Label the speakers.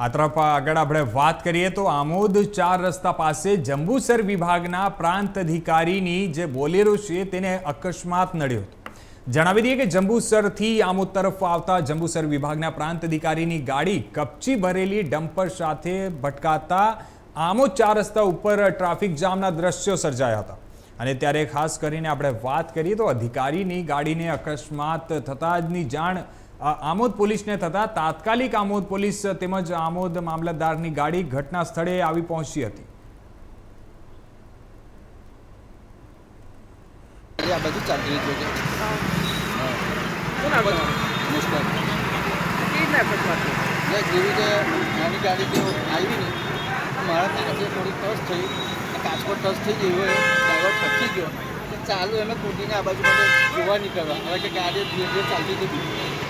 Speaker 1: આ તરફ આગળ આપણે વાત કરીએ તો આમોદ ચાર રસ્તા પાસે જંબુસર વિભાગના પ્રાંત અધિકારીની જે બોલેરો છે તેને અકસ્માત નડ્યો હતો. જણાવી દઈએ કે જંબુસરથી આમોદ તરફ આવતા જંબુસર વિભાગના પ્રાંત અધિકારીની ગાડી કપચી ભરેલી ડમ્પર સાથે ભટકાતા આમોદ ચાર રસ્તા ઉપર ટ્રાફિક જામના દ્રશ્યો સર્જાયા હતા. અને ત્યારે ખાસ કરીને આપણે વાત કરીએ તો અધિકારીની ગાડીને અકસ્માત થતાં જની જાણ આમોદ પોલીસને થતાં તાત્કાલિક આમોદ પોલીસ તેમજ આમોદ મામલતદારની ગાડી ઘટના સ્થળે આવી પહોંચી હતી.
Speaker 2: આ બધું કે? નાની ગાડી જે આવી ને મારા કાચે થોડી ટચ થઈ આ ટચ થઈ ગઈ હોય ગયો ચાલુ એમાં કૂદીને આ બાજુ જોવા નીકળવા. હવે કે ગાડી ધીરે ધીરે ચાલતી હતી.